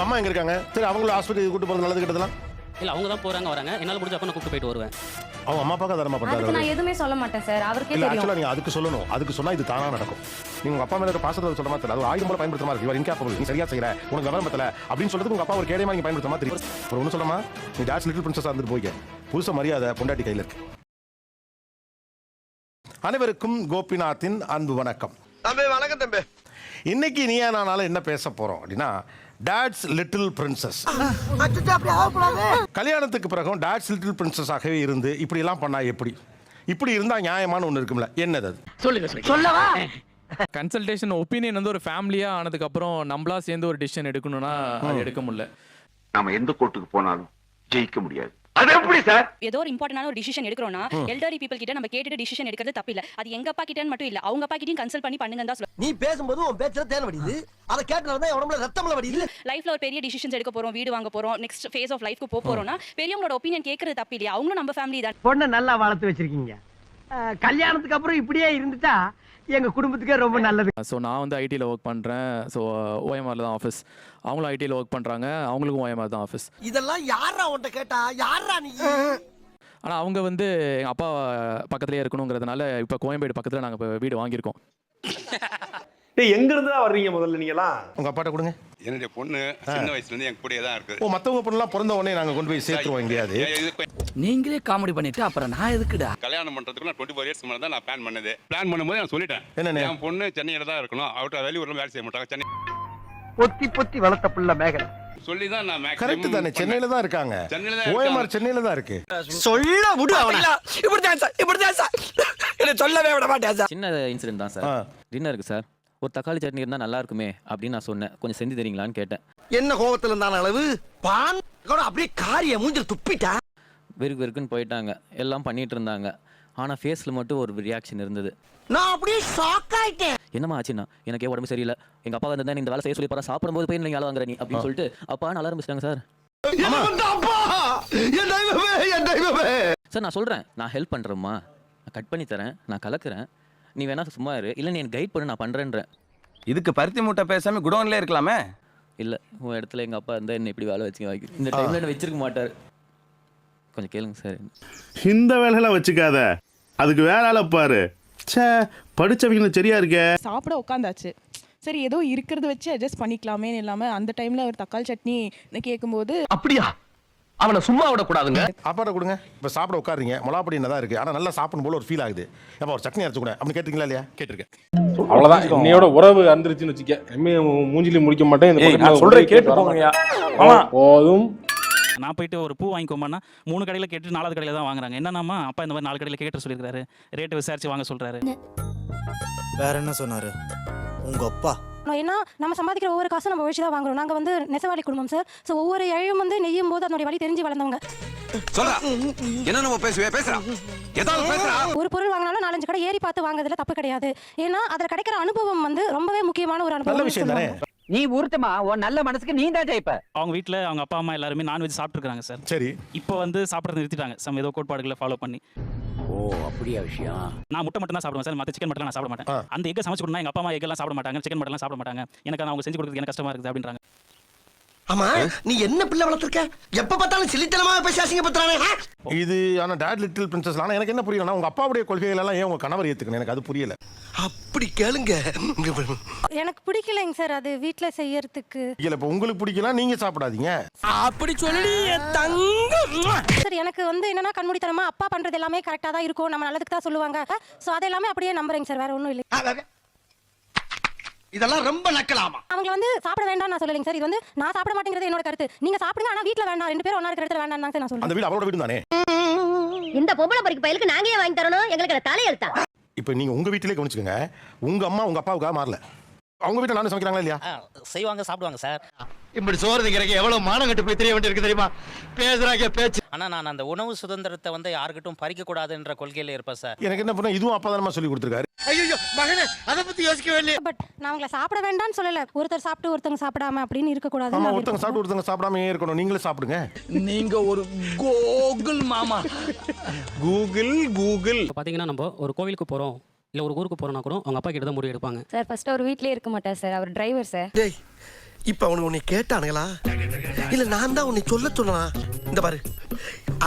உங்க அம்மா எங்க இருக்காங்க? சரி அவங்கள ஹாஸ்பிட்டல் கூட்டு போறது நல்லது கிட்டதெல்லாம் இல்லை அவங்க தான் போகிறாங்க வராங்க. என்னால் முடிஞ்ச அப்போ நான் கூப்பிட்டு போயிட்டு வருவேன். அவங்க அம்மா அப்பாவுக்கு தரமா அதுக்கு பண்றாரு நான் எதுவுமே சொல்ல மாட்டேன் சார். அவருக்கே இல்ல தெரியும். ஆக்சுவலா நீங்க அதுக்கு சொல்லணும். அதுக்கு சொன்னா இது தானா நடக்கும். நீங்க உங்க அப்பா மேல இருக்க பாசத்தை சொல்ல மாதிரி அது ஒரு ஆயுதம் போல பயன்படுத்த மாதிரி இவர் இன்கேப்பபிள் நீ சரியா செய்யற. உனக்கு விவரம் பத்தல. அப்படின்னு சொல்றதுக்கு உங்க அப்பா ஒரு கேடயமா நீங்க பயன்படுத்த மாதிரி ஒரு ஒண்ணு சொல்லமா நீ டாட்ஸ் லிட்டில் பிரின்சஸ் வந்துட்டு போய்க்க. புதுச மரியாதை பொண்டாட்டி கையில இருக்கு. அனைவருக்கும் கோபிநாத்தின் அன்பு வணக்கம். தம்பி வணக்கம் தம்பி. இன்னைக்கு நீ நானால என்ன பேச போறோம் அப்படின்னா டாட்ஸ் லிட்டில் பிரின்சஸ் கல்யாணத்துக்கு பிறகும் டாட்ஸ் லிட்டில் பிரின்சஸாகவே இருந்து இப்படி எல்லாம் பண்ணா எப்படி? இப்படி இருந்தா நியாயமான ஒண்ணு இருக்கும்ல. என்னது அது? கன்சல்டேஷன் ஒப்பீனியன் வந்து ஒரு ஃபேமிலியா ஆனதுக்கு அப்புறம் நம்மளா சேர்ந்து ஒரு டிசிஷன் எடுக்கணும்னா அது எடுக்க முடியல. நாம எந்த கோர்ட்டுக்கு போனாலும் ஜெயிக்க முடியாது. அது எப்படி சார்? ஏதோ ஒரு இம்பார்ட்டன்டான ஒரு டிசிஷன் எடுக்கிறோம்னா எல்டரி பீப்பிள் கிட்ட நம்ம கேட்டுட்டு டிசிஷன் எடுக்கிறது தப்பு இல்ல அது எங்க அப்பா கிட்டன்னு மட்டும் இல்ல அவங்க அப்பா கிட்டயும் கன்சல்ட் பண்ணி பண்ணுங்கன்னு தான் நீ பேசும்போது உன் பேச்சுல தேன் வடியுது. அதை கேட்டனால தான் உடம்புல ரத்தம்ல வடியுது. லைஃப்ல ஒரு பெரிய டிசிஷன்ஸ் எடுக்க போறோம் வீடு வாங்க போறோம் நெக்ஸ்ட் ஃபேஸ் ஆஃப் லைஃப்க்கு போக போறோம்னா பெரியவங்களோட ஒப்பீனியன் கேட்கறது தப்பு இல்லையா அவங்களும் நம்ம ஃபேமிலி தான். பொண்ணை நல்லா வளர்த்து வச்சிருக்கீங்க. கல்யாணத்துக்கு அப்புறம் இப்படியே இருந்துட்டா எங்க குடும்பத்துக்கே ரொம்ப நல்லது. ஸோ நான் வந்து ஐடியில் ஒர்க் பண்ணுறேன் ஸோ ஓஎம்ஆரில் தான் ஆஃபீஸ் அவங்களும் ஐடியில் ஒர்க் பண்ணுறாங்க அவங்களுக்கும் ஓஎம்ஆர் தான் ஆஃபீஸ் இதெல்லாம் யாரா உன்ட்ட கேட்டா? யாரா நீ? ஆனால் அவங்க வந்து எங்கள் அப்பா பக்கத்துலேயே இருக்கணுங்கிறதுனால இப்போ கோயம்பேடு பக்கத்தில் நாங்கள் இப்போ வீடு வாங்கியிருக்கோம். டேய் எங்க இருந்து தான் வர்றீங்க முதல்ல நீங்கலாம் உங்க அப்பாட்ட கொடுங்க. என்னுடைய பொண்ணு சின்ன வயசுல இருந்து என் கூடயே தான் இருக்குது. ஓ மத்தவங்க பொண்ணுலாம் பிறந்த உடனே நாங்க கொண்டு போய் சேர்த்துருவோம் எங்கேயாவது? நீங்களே காமெடி பண்ணிட்டு அப்புறம் நான் எதுக்குடா? கல்யாணம் பண்றதுக்கு நான் டுவெண்ட்டி ஃபோர் இயர்ஸ் முன்னாடி தான் நான் பிளான் பண்ணது. பிளான் பண்ணும்போது நான் சொல்லிட்டேன். என்னண்ணே? என் பொண்ணு சென்னையில தான் இருக்கணும். அவட்ட வெளியூர்ல வேலை செய்ய மாட்டாங்க. சென்னை பொத்தி பொத்தி வளர்த்த புள்ள மேகலை. சொல்லி தான் நான் கரெக்ட் தானே. சென்னையில தான் இருக்காங்க. சென்னையில தான் ஓஎம்ஆர் சென்னையில தான் இருக்கு. சொல்ல விடு அவன. இப்படிதான் சார் இப்படிதான் சார். என்ன சொல்லவே விட மாட்டேன் சார். சின்ன இன்சிடென்ட் தான். சார். டின்னருக்கு சார். ஒரு தக்காளி சட்னி இருந்தால் நல்லா இருக்குமே அப்படின்னு நான் சொன்னேன். கொஞ்சம் செஞ்சு தரீங்களான்னு கேட்டேன். என்ன கோவத்துல இருந்தான அளவு? பான்? அப்படியே காரிய மூஞ்சில துப்பிட்டா? வெறுக்கு வெறுக்குன்னு போயிட்டாங்க. எல்லாம் பண்ணிட்டு இருந்தாங்க. ஆனால் ஃபேஸில் மட்டும் ஒரு ரியாக்ஷன் இருந்தது. நான் அப்படியே ஷாக் ஆயிட்டேன். என்னம்மா ஆச்சுன்னா? எனக்கு உடம்பு சரியில்லை. எங்கள் அப்பா வந்து இந்த வேலை செய்ய சொல்லி போகிறா சாப்பிடும்போது போய் நீங்கள் வேலை வாங்குற நீ அப்படின்னு சொல்லிட்டு அப்பா நல்லா ஆரம்பிச்சிட்டாங்க சார்? சார் நான் சொல்கிறேன் நான் ஹெல்ப் பண்ணுறேம்மா நான் கட் பண்ணி தரேன். நான் கலக்குறேன். நீ வேணா சும்மா இரு. இல்லை நீ எனக்கு கைட் பண்ணு நான் பண்ணுறேன்றேன் இதுக்கு பருத்தி மூட்டை பேசாம குடோன்ல இருக்கலாமே? இல்லை உன் இடத்துல எங்கள் அப்பா இருந்தால் என்ன இப்படி வேலை வச்சுக்க வைக்க இந்த டைமில் என்ன வச்சிருக்க மாட்டார். கொஞ்சம் கேளுங்க சார். இந்த வேலையெல்லாம் வச்சுக்காத. அதுக்கு வேற ஆளை பாரு. ச்சே படிச்சவங்க சரியா இருக்கே? சாப்பிட உட்காந்தாச்சு. சரி ஏதோ இருக்கிறத வச்சு அட்ஜஸ்ட் பண்ணிக்கலாமே இல்லாம அந்த டைம்ல ஒரு தக்காளி சட்னி கேட்கும்போது அப்படியா? அவனை சும்மா விடக்கூடாதுங்க. அப்பாட்ட கொடுங்க. இப்ப சாப்பிட உட்காருங்க மிளகாப்பொடி என்னதான் இருக்கு. ஆனா நல்லா சாப்பிடும் போல ஒரு ஃபீல் ஆகுது. ஏப்பா ஒரு சட்னி அரைச்சு கூட அப்படின்னு கேட்டீங்களா இல்லையா? கேட்டிருக்கேன். அவ்வளவுதான். இன்னையோட உறவு அந்திருச்சுன்னு வச்சுக்க. எம்ஏ மூஞ்சிலி முடிக்க மாட்டேன். ஒரு கேட்டு போங்கய்யா. போதும். நான் போயிட்டு ஒரு பூ வாங்கிக்கோமான்னா மூணு கடையில் கேட்டு நாலாவது கடையில் தான் வாங்குறாங்க. என்னன்னாமா அப்பா இந்த மாதிரி நாலு கடையில் கேட்டு சொல்லியிருக்காரு. ரேட்டு விசாரிச்சு வாங்க சொல்றாரு. வேற என்ன சொன்னாரு? உங்க அப்பா. ஏன்னா நம்ம சம்பாதிக்கிற ஒவ்வொரு காசும் நம்ம உழைச்சி தான் வாங்குறோம். நாங்க வந்து நெசவாளி குடும்பம் சார் ஸோ ஒவ்வொரு இழையும் வந்து நெய்யும் போது அதனுடைய வழி தெரிஞ்சு வளர்ந்தவங்க. சொல்றா. என்ன நம்ம பேசுவே? பேசுறா. ஏதாவது பேசுறா? ஒரு பொருள் வாங்கினாலும் நாலஞ்சு கடை ஏறி பார்த்து வாங்குறதுல தப்பு கிடையாது. ஏன்னா அதுல கிடைக்கிற அனுபவம் வந்து ரொம்பவே முக்கியமான ஒரு நல்ல அனுபவம் விஷயம் தானே? நீ ஊர்த்தமா உன் நல்ல மனசுக்கு நீ தான் ஜெயிப்ப. அவங்க வீட்டில் அவங்க அப்பா அம்மா எல்லாருமே நான்வெஜ் சாப்பிட்ருக்காங்க சார். சரி. இப்போ வந்து சாப்பிட்றது நிறுத்திட்டாங்க. சம் ஏதோ கோட்பாடுகளை ஃபாலோ பண்ணி. ஓ அப்படியா விஷயம்? நான் முட்டை மட்டும் தான் சாப்பிடுவேன் சார். மற்ற சிக்கன் மட்டும் நான் சாப்பிட மாட்டேன். அந்த எக்கை சமைச்சு கொடுத்தா எங்க அப்பா அம்மா எல்லாம் சாப்பிட மாட்டாங்க. சிக்கன் மட்டும் சாப்பிட மாட்டாங்க. எனக்கு அவங்க செஞ்சு கொடுக்குறது எனக்கு கஷ்டமா இருக்குது அப்படின்றாங்க. ஆமா நீ என்ன பிள்ளை வளர்த்திருக்க? எப்ப பார்த்தாலும் சிலித்தனமா பேசி அசிங்கப்படுத்துறானே? இது ஆனா டாட் லிட்டில் பிரின்சஸ் ஆனா எனக்கு என்ன புரியலன்னா உங்க அப்பாவுடைய கொள்கைகள் எல்லாம் ஏன் உங்க கணவர் ஏத்துக்கணும்? எனக்கு அது புரியல. அப்படி கேளுங்க. எனக்கு பிடிக்கலைங்க சார் அது வீட்டில் செய்யறதுக்கு. இல்ல இப்ப உங்களுக்கு பிடிக்கல நீங்க சாப்பிடாதீங்க. அப்படி சொல்லி தங்கம். சார் எனக்கு வந்து என்னன்னா கண்மூடித்தனமா அப்பா பண்றது எல்லாமே கரெக்டாக தான் இருக்கும். நம்ம நல்லதுக்கு தான் சொல்லுவாங்க. ஸோ அது எல்லாமே அப்படியே நம்புறேங்க சார் வேற ஒன்றும் இல்லை இதெல்லாம் ரொம்ப நக்கலாமா? அவங்களை வந்து சாப்பிட வேண்டாம் நான் சொல்லலைங்க சார். இது வந்து நான் சாப்பிட மாட்டேங்கிறது என்னோட கருத்து. நீங்க சாப்பிடுங்க ஆனா வீட்டில் வேண்டாம். ரெண்டு பேரும் ஒன்றா இருக்கிற இடத்துல வேண்டாம் தான் சார் நான் சொல்றேன். அந்த வீடு அவரோட வீடு தானே இந்த பொம்பளை பறிக்கு பயலுக்கு நாங்க ஏன் வாங்கி தரணும்? எங்களுக்கு தலையெழுத்தா? இப்ப நீங்க உங்க வீட்டிலே கவனிச்சுக்கோங்க. உங்க அம்மா உங்க அப்பாவுக்காக மாறல. அவங்க வீட்டில் நானும் சமைக்கிறாங்களா இல்லையா? செய்வாங்க சாப்பிடுவாங்க சார். இப்படி சோறு திங்கிறக்கு எவ்வளவு மானம் கட்டு போய் தெரிய வேண்டியிருக்கு தெரியுமா? பேசுறாங்க பேச்சு. ஆனா நான் அந்த உணவு சுதந்திரத்தை வந்து யாருக்கிட்டும் பறிக்க கூடாதுன்ற கொள்கையில இருப்பேன் சார். எனக்கு என்ன பண்ண இதுவும் அப்பா தானமா சொல்லி கொடுத்துருக்காரு. ஐயோ மகனே அதை பத்தி யோசிக்கவே இல்லையே பட் நான் அவங்கள சாப்பிட வேண்டாம்னு சொல்லல. ஒருத்தர் சாப்பிட்டு ஒருத்தங்க சாப்பிடாம அப்படின்னு இருக்கக்கூடாது ஆமா ஒருத்தங்க சாப்பிட்டு ஒருத்தங்க சாப்பிடாம ஏன் இருக்கணும்? நீங்களே சாப்பிடுங்க. நீங்க ஒரு கோகுல் மாமா. கூகுள் கூகுள் இப்போ பார்த்தீங்கன்னா நம்ம ஒரு கோவிலுக்கு போறோம். இல்லை ஒரு ஊருக்கு போறோம்னா கூட அவங்க அப்பா கிட்ட தான் முடிவு எடுப்பாங்க. சார் ஃபர்ஸ்ட் அவர் வீட்லயே இருக்க மாட்டார் சார். அவர் டிரைவர் சார். டேய் இப்ப அவனுக்கு உன்னை கேட்டானுங்களா? இல்ல நான் தான் உன்னை சொல்ல சொன்னா இந்த பாரு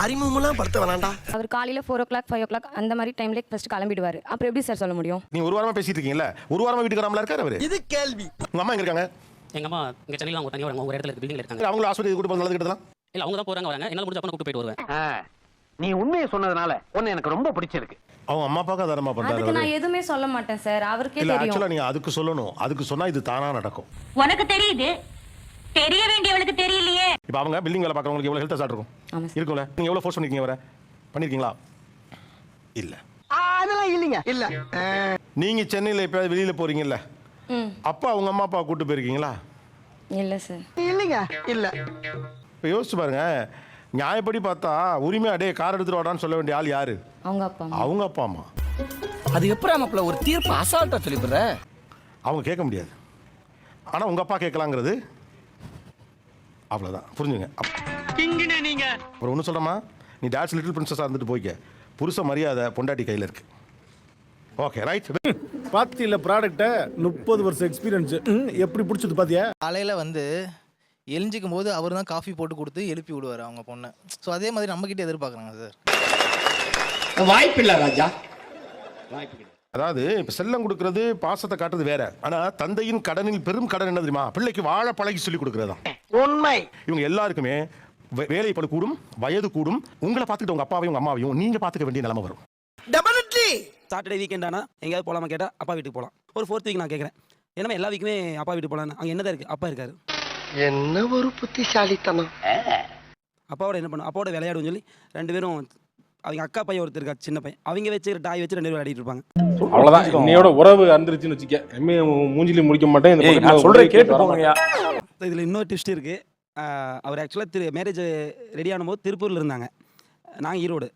அறிமுகமெல்லாம் படுத்த வேணாண்டா. அவர் காலையில four o'clock five o'clock அந்த மாதிரி டைம்ல ஃபர்ஸ்ட் கிளம்பிடுவாரு. அப்புறம் எப்படி சார் சொல்ல முடியும்? நீ ஒரு வாரமா பேசிட்டு இருக்கீங்கல்ல? ஒரு வாரமா வீட்டுக்கு வராமலா இருக்காரு அவரு? இது கேள்வி. உங்க அம்மா எங்க இருக்காங்க? எங்க அம்மா இங்க சென்னையில அவங்க தனியாக ஒரு இடத்துல பில்டிங்ல இருக்காங்க. அவங்கள ஆஸ்பத்திரி கூட்டு நல்லது கிட்டலாம் இல்ல அவங்க தான் போறாங்க வராங்க. என்னால முடிஞ்ச அப்ப கூட்டு போயிட்டு வருவேன். நீ உண்மையை சொன்னதுனால உன்னை எனக்கு ரொம்ப பிடிச்சிருக்கு. அவங்க அம்மா அப்பாவுக்கு அதரமா பண்றாரு அவரு. எதுவுமே சொல்ல மாட்டேன் சார். அவருக்கே இல்ல ஆக்சுவலா நீங்க அதுக்கு சொல்லணும். அதுக்கு சொன்னா இது தானா நடக்கும். உனக்கு தெரியுது? தெரிய வேண்டியவளுக்கு தெரியலையே. இப்போ அவங்க பில்டிங் வேலை பார்க்குறவங்களுக்கு எவ்வளவு ஹெல்த் இருக்கும்? ஆமா சார். இருக்கும்ல. நீங்க எவ்வளவு ஃபோர்ஸ் பண்ணிருக்கீங்க வர பண்ணிருக்கீங்களா? இல்ல. அதெல்லாம் இல்லைங்க. இல்ல. நீங்க சென்னையில எப்பயாவது வெளியில போறீங்கல்ல? ம். அப்பா அவங்க அம்மா அப்பா கூட்டு போயிருக்கீங்களா? இல்ல சார். இல்லைங்க. இல்ல. இப்போ யோசிச்சு பாருங்க. நியாயப்படி பார்த்தா உரிமை அடே கார் எடுத்துட்டு வாடான்னு சொல்ல வேண்டிய ஆள் யாரு? அவங்க அப்பா அவங்க அப்பா அம்மா. அது எப்படி மாப்பிள ஒரு தீர்ப்பு அசால்ட்டா சொல்லிவிடுற? அவங்க கேட்க முடியாது. ஆனா உங்க அப்பா கேட்கலாங்கிறது அவ்வளவுதான். புரிஞ்சுங்க. அப்- கிங்கினே நீங்க. அப்புறம் ஒன்று சொல்கிறேம்மா நீ டாட்ஸ் லிட்டில் பிரின்சஸாக இருந்துட்டு போய்க்க. புருஷ மரியாதை பொண்டாட்டி கையில் இருக்கு. ஓகே ரைட் பாத்தியில ப்ராடக்ட்டை முப்பது வருஷம் எக்ஸ்பீரியன்ஸ் எப்படி பிடிச்சது பாத்தியா? காலையில் வந்து எழிஞ்சிக்கும் போது அவர் தான் காஃபி போட்டு கொடுத்து எழுப்பி விடுவார் அவங்க பொண்ணை. ஸோ அதே மாதிரி நம்மக்கிட்ட எதிர்பார்க்குறாங்க சார் வாய்ப்பில்ல ராஜா. அதாவது இப்போ செல்லம் கொடுக்கறது பாசத்தை காட்டுறது வேற. ஆனால் தந்தையின் கடனில் பெரும் கடன் என்ன தெரியுமா? பிள்ளைக்கு வாழ பழகி சொல்லி கொடுக்கறது உண்மை. இவங்க எல்லாருக்குமே வே- வேலை பளு கூடும் வயது கூடும். உங்களை பார்த்துக்கிட்டு உங்க அப்பாவையும் உங்க அம்மாவையும் நீங்க பார்த்துக்க வேண்டிய நிலைமை வரும். டெபினெட்லி சாட்டர்டே வீக்கெண்ட் ஆனா எங்கேயாவது போலாமா கேட்டா அப்பா வீட்டுக்கு போலாம். ஒரு ஃபோர்த் வீக் நான் கேட்கறேன் ஏன்னா எல்லா வீக்குமே அப்பா வீட்டுக்கு போலாம் அங்க என்னதான் இருக்கு? அப்பா இருக்காரு. என்ன ஒரு புத்திசாலித்தனம். அப்பாவோட என்ன பண்ணும் அப்பாவோட விளையாடுன்னு சொல்லி ரெண்டு பேரும் அவங்க அக்கா பையன் ஒருத்தர் இருக்கா சின்ன பையன். அவங்க வச்சு டாய் வச்சு ரெண்டு பேரும் விளையாடிட்டு இருப்பாங்க. அவ்வளவுதான். இன்னையோட உறவு அந்திருச்சுன்னு வச்சுக்க. எம்ஏ மூஞ்சிலி முடிக்க மாட்டேன் ஒரு உறவை கேட்டு மாட்டேன். இதில் இன்னொரு ட்விஸ்ட் இருக்கு. அவர் ஆக்சுவலாக திரு மேரேஜ் ரெடி ஆனும்போது திருப்பூர்ல இருந்தாங்க. நாங்கள் ஈரோடு.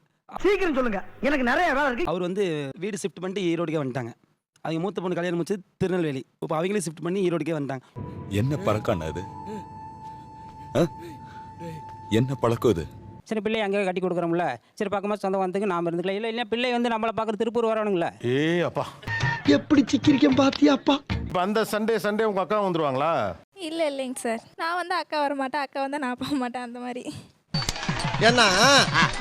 சீக்கிரம் சொல்லுங்க. எனக்கு நிறைய வேலை இருக்கு. அவர் வந்து வீடு ஷிஃப்ட் பண்ணிட்டு ஈரோடுக்கே வந்துட்டாங்க. அவங்க மூத்த பொண்ணு கல்யாணம் முடிச்சு திருநெல்வேலி. இப்போ அவங்களே ஷிஃப்ட் பண்ணி ஈரோடுக்கே வந்துட்டாங்க. என்ன பழக்கம் அது? என்ன பழக்கம் இது? சரி பிள்ளை அங்கே கட்டி கொடுக்குறோம்ல. சரி பக்கமாக சொந்தம் வந்துக்கு நாம இருந்துக்கலாம். இல்லை இல்லை பிள்ளை வந்து நம்மளை பார்க்குற திருப்பூர் வரணுங்களே ஏ அப்பா. எப்படி சிக்கிரிக்கம் பாத்தியாப்பா இப்போ அந்த சண்டே சண்டே உங்க அக்கா வந்துருவாங்களா? இல்லை இல்லைங்க சார். நான் வந்து அக்கா வர மாட்டேன் அக்கா வந்து நான் போக மாட்டேன் அந்த மாதிரி. ஏன்னா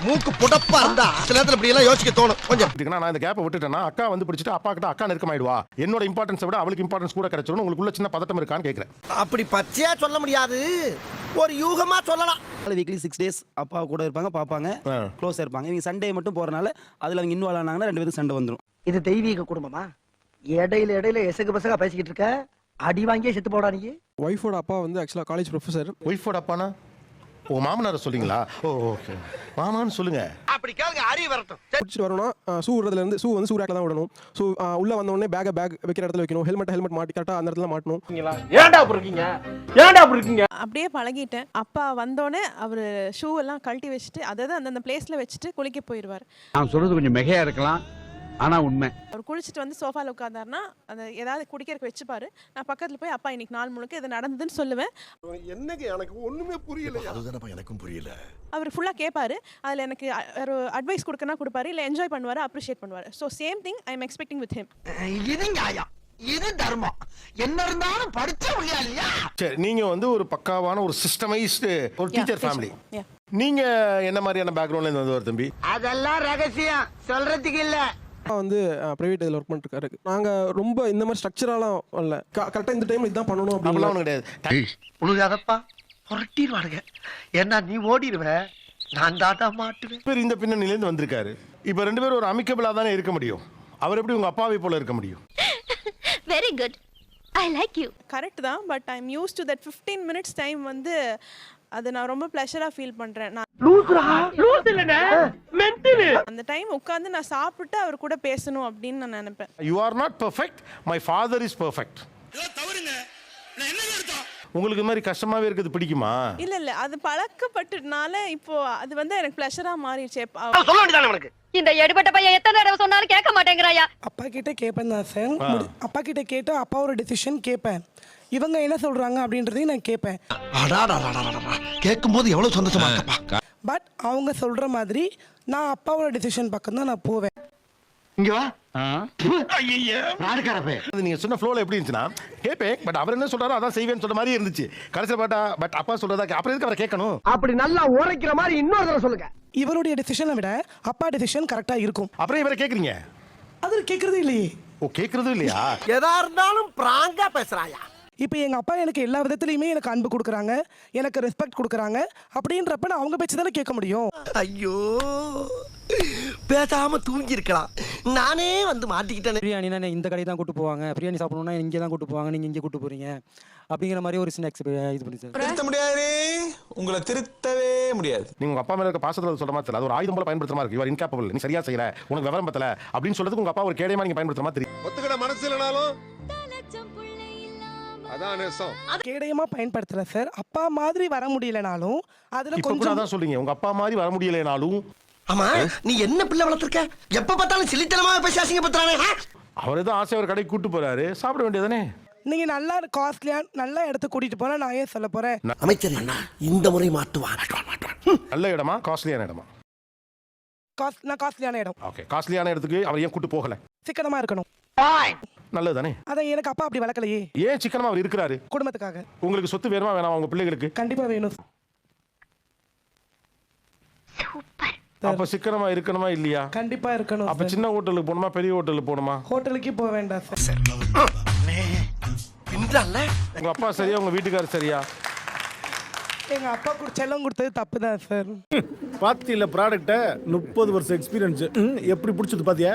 மூக்கு புடப்பா இருந்தா சில நேரத்துல இப்படி எல்லாம் யோசிக்க தோணும். கொஞ்சம். இதுக்குன்னா நான் இந்த கேப்பை விட்டுட்டேன்னா அக்கா வந்து பிடிச்சிட்டு அப்பா கிட்ட அக்கா நெருக்கமாயிடுவா. என்னோட இம்பார்ட்டன்ஸை விட அவளுக்கு இம்பார்ட்டன்ஸ் கூட கிடைச்சிடும் உங்களுக்குள்ள சின்ன பதட்டம் இருக்கான்னு கேட்குறேன் அப்படி பச்சையா சொல்ல முடியாது. ஒரு யூகமா சொல்லலாம். வீக்லி சிக்ஸ் டேஸ் அப்பா கூட இருப்பாங்க பார்ப்பாங்க. ஆ. க்ளோஸாக இருப்பாங்க. இவங்க சண்டே மட்டும் போகிறனால அதில் அவங்க இன்வால்வ் ஆனாங்கன்னா ரெண்டு பேரும் சண்டை வந்துடும் இது தெய்வீக குடும்பமா? இடையில இடையில எசகு பசகா பேசிக்கிட்டு இருக்க? அடி வாங்கியே செத்து போடா நீ. ஒய்ஃபோட அப்பா வந்து ஆக்சுவலாக காலேஜ் ப்ரொஃபஸர் ஒய்ஃபோட அப்பானா? ஓ மாமனார சொல்றீங்களா? ஓ ஓகே. மாமான்னு சொல்லுங்க. அப்படி கேளுங்க அறிவு வரட்டும். பிடிச்சிட்டு வரணும் ஷூ விடுறதுலேருந்து ஷூ வந்து ஷூ ரேக்கில் தான் விடணும். ஸோ உள்ளே வந்தோடனே பேக்கை பேக் வைக்கிற இடத்துல வைக்கணும். ஹெல்மெட் ஹெல்மெட் மாட்டி கரெக்டாக அந்த இடத்துல மாட்டணும். ஏன்டா அப்படி இருக்கீங்க? ஏன்டா அப்படி இருக்கீங்க? அப்படியே பழகிட்டேன். அப்பா வந்தோடனே அவர் ஷூ எல்லாம் கழட்டி வச்சுட்டு அதாவது அந்தந்த பிளேஸில் வச்சுட்டு குளிக்க போயிடுவார் நான் சொல்றது கொஞ்சம் மிகையா இருக்கலாம். ஆனா உண்மை. குளிச்சுட்டு வந்து சோஃபாவில் உட்காந்தாருன்னா அதை ஏதாவது குடிக்கிறதுக்கு வச்சுப்பாரு. நான் பக்கத்தில் போய் அப்பா இன்னைக்கு நாள் முழுக்க இது நடந்ததுன்னு சொல்லுவேன். என்னங்க எனக்கு ஒண்ணுமே புரியல அதுதானப்பா எனக்கும் புரியல. அவர் ஃபுல்லாக கேட்பாரு அதில் எனக்கு ஒரு அட்வைஸ் கொடுக்கனா கொடுப்பாரு. இல்லை என்ஜாய் பண்ணுவார் அப்ரிஷியேட் பண்ணுவார். So same thing I am expecting with him இது நியாயம் இது தர்மம். என்ன இருந்தாலும் படிச்ச முடியா இல்லையா? சரி நீங்க வந்து ஒரு பக்காவான ஒரு சிஸ்டமைஸ்டு ஒரு டீச்சர் ஃபேமிலி. நீங்க என்ன மாதிரியான பேக்ரவுண்ட்ல இருந்து வந்தவர் தம்பி? அதெல்லாம் ரகசியம். சொல்றதுக்கு இல்ல. வந்து ப்ரைவேட் இதில் ஒர்க் பண்ணிருக்காரு நாங்கள் ரொம்ப இந்த மாதிரி ஸ்ட்ரக்சராலாம் வரல கரெக்டாக இந்த டைம் இதுதான் பண்ணணும் ஒன்றும் கிடையாது. உழுகாதப்பா புரட்டிடுவானுங்க. ஏன்னா நீ ஓடிடுவ நான் தாட்டா மாட்டுவேன். பேர் இந்த பின்னணியிலேருந்து வந்திருக்காரு. இப்போ ரெண்டு பேரும் ஒரு அமிக்கபிளா தானே இருக்க முடியும். அவர் எப்படி உங்க அப்பாவை போல இருக்க முடியும்? Very good I like you correct தான் but I am used to that fifteen minutes time வந்து அது நான் ரொம்ப ப்ளஷராக ஃபீல் பண்ணுறேன் நான் அந்த டைம் உட்காந்து நான் சாப்பிட்டு அவர் கூட பேசணும் அப்படின்னு நான் நினைப்பேன். You are not perfect my father is perfect உங்களுக்கு இது மாதிரி கஷ்டமாவே இருக்கிறது பிடிக்குமா? இல்ல இல்ல. அது பழக்கப்பட்டதுனால இப்போ அது வந்து எனக்கு ப்ளஷரா மாறிடுச்சு. சொல்ல வேண்டியதானே உனக்கு? இந்த எடுபட்ட பையன் எத்தனை தடவை சொன்னாலும் கேட்க மாட்டேங்கிறாயா? அப்பா கிட்ட கேட்பேன் தான் சார். அப்பா கிட்ட கேட்டு அப்பாவோட டெசிஷன் கேட்பேன் இவங்க என்ன சொல்றாங்க அப்படின்றதையும் நான் கேட்பேன். கேட்கும் போது எவ்வளவு சந்தோஷமா இருக்கப்பா. பட் அவங்க சொல்ற மாதிரி நான் அப்பாவோட டெசிஷன் பக்கம் தான் நான் போவேன். இங்க வா. நீங்க சொன்ன ஃப்ளோல எப்படி இருந்துச்சுன்னா கேட்பேன் பட் அவர் என்ன சொல்றாரோ அதான் செய்வேன்னு சொன்ன மாதிரி இருந்துச்சு. கடைசியில் பார்த்தா பட் அப்பா சொல்றதா கே- அப்புறம் எதுக்கு அவரை கேட்கணும்? அப்படி நல்லா உரைக்கிற மாதிரி இன்னொரு தடவை சொல்லுங்க. இவருடைய டெசிஷனை விட அப்பா டெசிஷன் கரெக்டாக இருக்கும். அப்புறம் இவரை கேட்குறீங்க? அது கேட்கறது இல்லையே. ஓ கேட்கறதும் இல்லையா? எதா இருந்தாலும் பிராங்கா பேசுறாயா? இப்போ எங்கள் அப்பா எனக்கு எல்லா விதத்துலையுமே எனக்கு அன்பு கொடுக்குறாங்க எனக்கு ரெஸ்பெக்ட் கொடுக்குறாங்க. அப்படின்றப்ப நான் அவங்க பேச்சு தானே கேட்க முடியும்? ஐயோ பேசாம தூங்கி இருக்கலாம் நானே வந்து மாட்டிக்கிட்டேன். பிரியாணினா இந்த கடைக்கு தான் கூட்டு போவாங்க. பிரியாணி சாப்பிடணும்னா இங்கே தான் கூட்டு போவாங்க. நீங்கள் இங்கே கூட்டு போகிறீங்க அப்படிங்கிற மாதிரி ஒரு எக்ஸ்பீரியன் இது பண்ணி சார். திருத்த முடியாது. உங்களை திருத்தவே முடியாது. நீங்க உங்க அப்பா மேல இருக்க பாசத்துல சொல்ற மாதிரி அது ஒரு ஆயுதம் போல பயன்படுத்துற மாதிரி இருக்கு. இவர் இன்கேப்பபிள் நீ சரியா செய்யற. உனக்கு விவரம் பத்தல. அப்படின்னு சொல்றதுக்கு உங்க அப்பா ஒரு கேடயமா நீங்க பயன்படுத்துற மாதிரி தெரியும். ஒத்துக்கிட மனசு இல்லைனாலும் அதான் நேசம் கேடயமாக பயன்படுத்தல சார். அப்பா மாதிரி வர முடியலனாலும் அதில் இப்ப கூட கொஞ்சம் அதான் சொல்றீங்க. உங்க அப்பா மாதிரி வர முடியலைனாலும் ஆமா நீ என்ன பிள்ளை வளர்த்திருக்க? எப்ப பார்த்தாலும் சிலித்தனமா பேசி அசிங்கப்படுத்துறானே ஆ? அவர் ஏதோ ஆசை ஒரு கடைக்கு கூட்டு போறாரு. சாப்பிட வேண்டியதானே நீங்கள் நல்லா காஸ்ட்லியாக நல்ல இடத்துக்கு கூட்டிகிட்டு போனால் நான் ஏன் சொல்ல போகிறேன் அமைச்சர் இந்த முறை மாட்டுவான் நல்ல இடமா? காஸ்ட்லியான இடமா? காஸ்ட் நான் காஸ்ட்லியான இடம். ஓகே காஸ்ட்லியான இடத்துக்கு அவர் ஏன் கூட்டு போகல? சிக்கனமாக இருக்கணும். நல்லது தானே அதை எனக்கு அப்பா அப்படி வளர்க்கலையே. ஏன் சிக்கனமா அவர் இருக்கிறாரு? குடும்பத்துக்காக. உங்களுக்கு சொத்து வேணுமா வேணாமா உங்க பிள்ளைகளுக்கு? கண்டிப்பாக வேணும். அப்ப சிக்கனமா இருக்கணுமா இல்லையா? கண்டிப்பாக இருக்கணும் அப்ப சின்ன ஹோட்டலுக்கு போகணுமா பெரிய ஹோட்டலுக்கு போகணுமா? ஹோட்டலுக்கு போக வேண்டாம் சார் உங்க அப்பா சரியா உங்க வீட்டுக்காரர் சரியா? எங்கள் அப்பா கூட செல்லம் கொடுத்தது தப்பு தான் சார் பாத்தியில ப்ராடக்ட்ட முப்பது வருஷம் எக்ஸ்பீரியன்ஸ் எப்படி பிடிச்சது பாத்தியா?